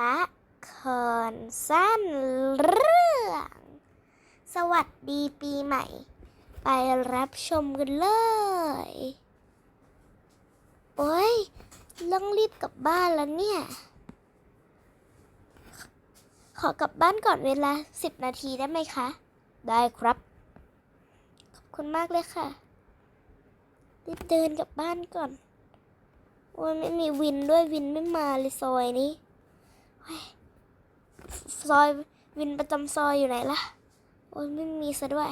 ละครสั้นเรื่อง สวัสดีปีใหม่ ไปรับชมกันเลย โอ้ยต้องรีบกลับบ้านแล้วเนี่ย ขอกลับบ้านก่อนเวลาสิบนาทีได้ไหมคะ ได้ครับ ขอบคุณมากเลยค่ะ รีบเดินกลับบ้านก่อน โอ้ยไม่มีวินด้วยวินไม่มาเลยซอยนี้ ซอยวินประจำซอยอยู่ไหนล่ะ โอ้ยไม่มีซะด้วย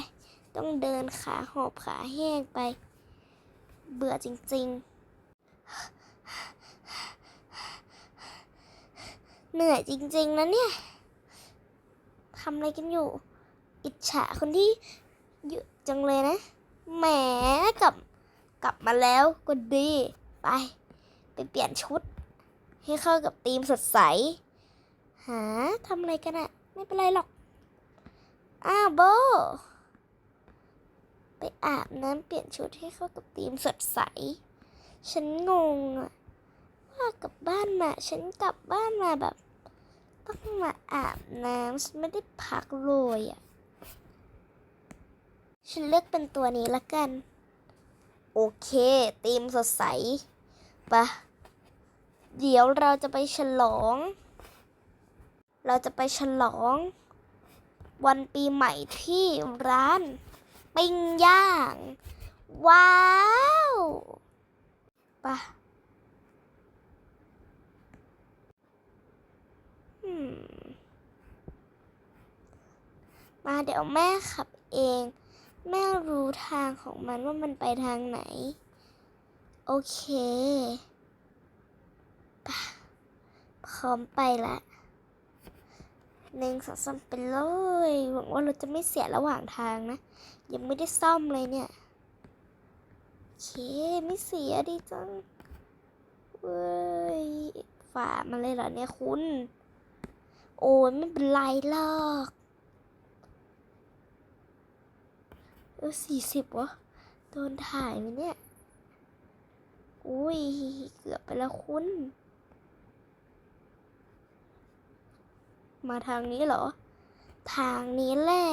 ต้องเดินขาหอบขาแห้งไป เบื่อจริง ๆ เหนื่อยจริง ๆ นะเนี่ยทำอะไรกันอยู่ อิจฉาคนที่อยู่จังเลยนะ แหมกลับกลับมาแล้วก็ดี ไป ไปเปลี่ยนชุด ให้เข้ากับธีมสดใส หาทำอะไรกันอะไม่เป็นไรหรอก อ้าวโบ ไปอาบน้ำเปลี่ยนชุดให้เข้ากับธีมสดใส ฉันงงอะว่ากลับบ้านมา ฉันกลับบ้านมาแบบ ต้องมาอาบน้ำฉันไม่ได้พักเลยอะฉันเลือกเป็นตัวนี้ละกัน โอเคธีมสดใสปะเดี๋ยวเราจะไปฉลอง เราจะไปฉลอง วันปีใหม่ที่ร้าน ปิ้งย่าง ว้าวปะมาเดี๋ยวแม่ขับเอง แม่รู้ทางของมันว่ามันไปทางไหน โอเค พร้อมไปละ หนึ่งสองสามไปเลยหวังว่าเราจะไม่เสียระหว่างทางนะ ยังไม่ได้ซ่อมเลยเนี่ยโอเคไม่เสียดีจังเว้ยฝ่ามาเลยเหรอเนี่ยคุณ โอ้ยไม่เป็นไรหรอกเออสี่สิบวะโดนถ่ายไหมเนี่ย อุ้ย เกือบไปแล้วคุณ มาทางนี้เหรอ ทางนี้แหละ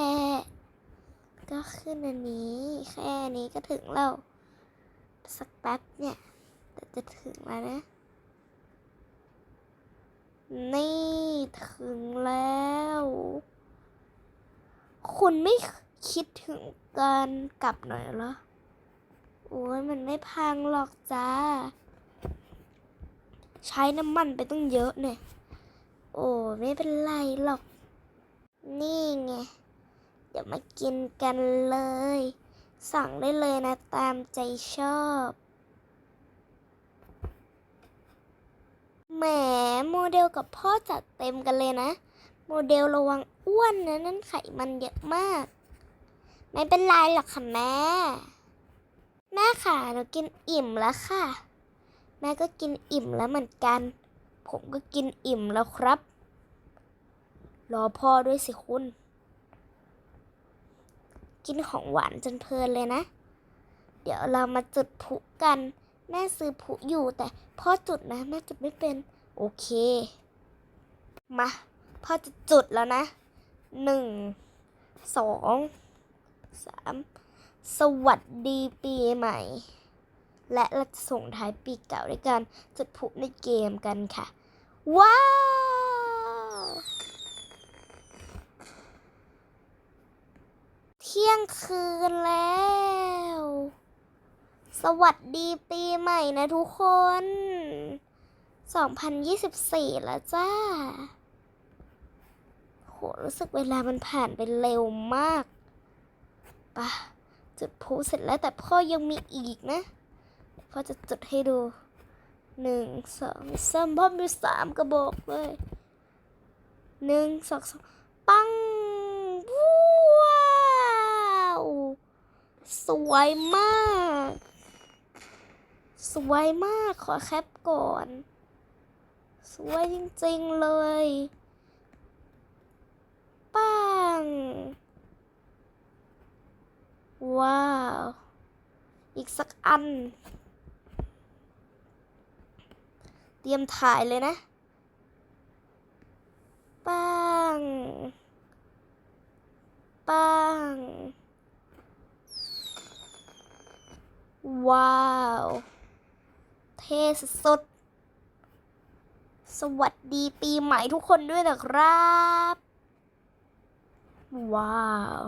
ก็ขึ้นอันนี้ แค่นี้ก็ถึงแล้ว สักแป๊บเนี่ยจะถึงแล้วนะ นี่ถึงแล้ว คุณไม่คิดถึงการกลับหน่อยเหรอ โอ้ยมันไม่พังหรอกจ้า ใช้น้ำมันไปต้องเยอะเนี่ย อ้ไม่เป็นไรหรอก นี่ไง เดี๋ยวมากินกันเลย สั่งได้เลยนะตามใจชอบแหมโมเดลกับพ่อจัดเต็มกันเลยนะ โมเดลระวังอ้วนนะนั่นไขมันเยอะมาก ไม่เป็นไรหรอกค่ะแม่ แม่ค่ะหนูกินอิ่มแล้วค่ะ แม่ก็กินอิ่มแล้วเหมือนกัน ผมก็กินอิ่มแล้วครับ รอพ่อด้วยสิคุณ กินของหวานจนเพลินเลยนะ เดี๋ยวเรามาจุดพลุกัน แม่ซื้อพลุอยู่แต่พ่อจุดนะแม่จุดไม่เป็น โอเค มา พ่อจะจุดแล้วนะหนึ่งสองสามสวัสดีปีใหม่ และเราจะส่งท้ายปีเก่าด้วยการจุดพลุในเกมกันค่ะ ว้าว เที่ยงคืนแล้ว สวัสดีปีใหม่นะทุกคน 2024 แล้วจ้า โห รู้สึกเวลามันผ่านไปเร็วมากปะจุดพลุเสร็จแล้วแต่พ่อยังมีอีกนะ พ่อจะจุดให้ดูหนึ่งสองสามพ่อมีสามกระบอกเลยหนึ่งสองสามปัง ว้าว สวยมาก สวยมากขอแคปก่อน สวยจริงๆเลย ปัง ว้าว อีกสักอัน เตรียมถ่ายเลยนะ ว้าว เท่ สุดๆ สวัสดีปีใหม่ทุกคนด้วยนะครับ ว้าว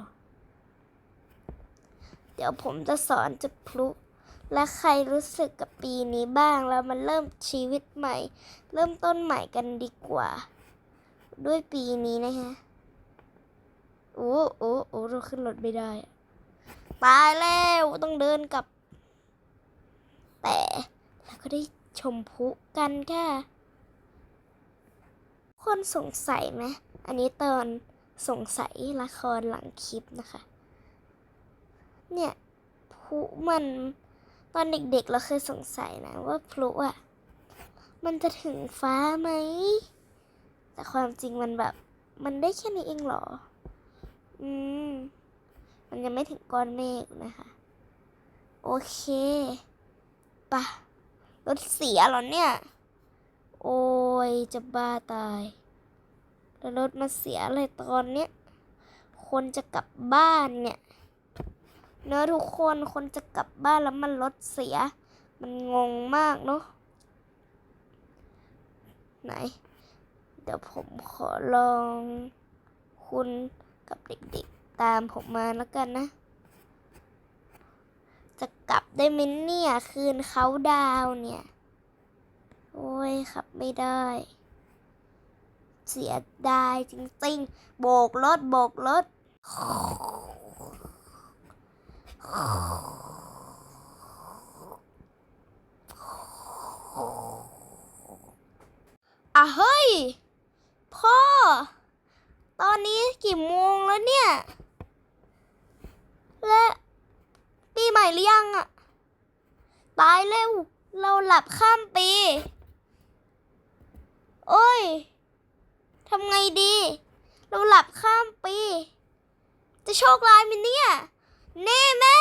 เดี๋ยวผมจะสอนจุดพลุและใครรู้สึกกับปีนี้บ้างแล้วมันเริ่มชีวิตใหม่ เริ่มต้นใหม่กันดีกว่า ด้วยปีนี้นะฮะโอ้โอ้โอ้เราขึ้นรถไม่ได้ ตายแล้วต้องเดินกลับ แต่เราก็ได้ ชมพลุกันค่ะ คนสงสัยไหมอันนี้ตอนสงสัยละครหลังคลิปนะคะ เนี่ยพลุมันตอนเด็กๆเราเคยสงสัยนะว่าพลุอะ มันจะถึงฟ้าไหม แต่ความจริงมันแบบ มันได้แค่นี้เองเหรอ อืม มันยังไม่ถึงก้อนเมฆนะคะ โอเคปะ รถเสียหรอเนี่ย โอ้ยจะบ้าตายแล้วรถมาเสียอะไรตอนเนี้ย คนจะกลับบ้านเนี่ย เนอะทุกคนคนจะกลับบ้านแล้วมันรถเสีย มันงงมากเนาะ ไหน เดี๋ยวผมขอลองคุณกับเด็กๆตามผมมาแล้วกันนะ จะกลับได้ไหมเนี่ย คืนเขาดาวเนี่ย โอ้ยขับไม่ได้ เสียดายจริงๆ โบกรถ โบกรถ อะเฮ้ย พ่อ ตอนนี้กี่โมงแล้วเนี่ย และ ม่หรือยังอะตายเร็ว เราหลับข้ามปี โอ้ยทำไงดี เราหลับข้ามปี จะโชคร้ายไหมเนี่ยเน่แม่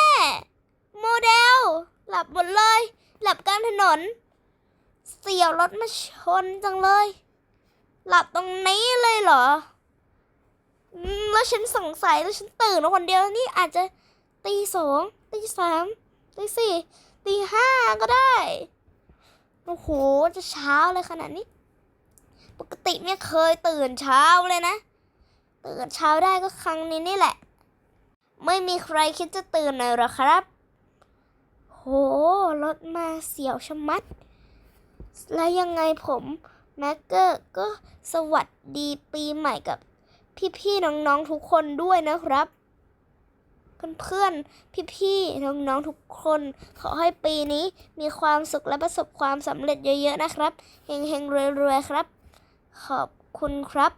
โมเดล หลับหมดเลย หลับกลางถนน เสี่ยวรถมาชนจังเลย หลับตรงนี้เลยเหรอแล้วฉันสงสัยแล้วฉันตื่นมาคนเดียวนี่อาจจะตีสอง ตีสามตีสี่ตีห้าก็ได้ โอ้โห จะเช้าเลยขนาดนี้ ปกติไม่เคยตื่นเช้าเลยนะ ตื่นเช้าได้ก็ครั้งนี้นี่แหละ ไม่มีใครคิดจะตื่นหน่อยหรอครับ โห รถมาเสียวชะมัด แล้วยังไงผมแม็กเกอร์ก็สวัสดีปีใหม่กับพี่ๆน้องๆทุกคนด้วยนะครับ เพื่อนๆ พี่ๆ น้องๆ ทุกคน ขอให้ปีนี้มีความสุขและประสบความสำเร็จเยอะๆ นะครับ เฮงๆรวยๆ ครับ ขอบคุณครับ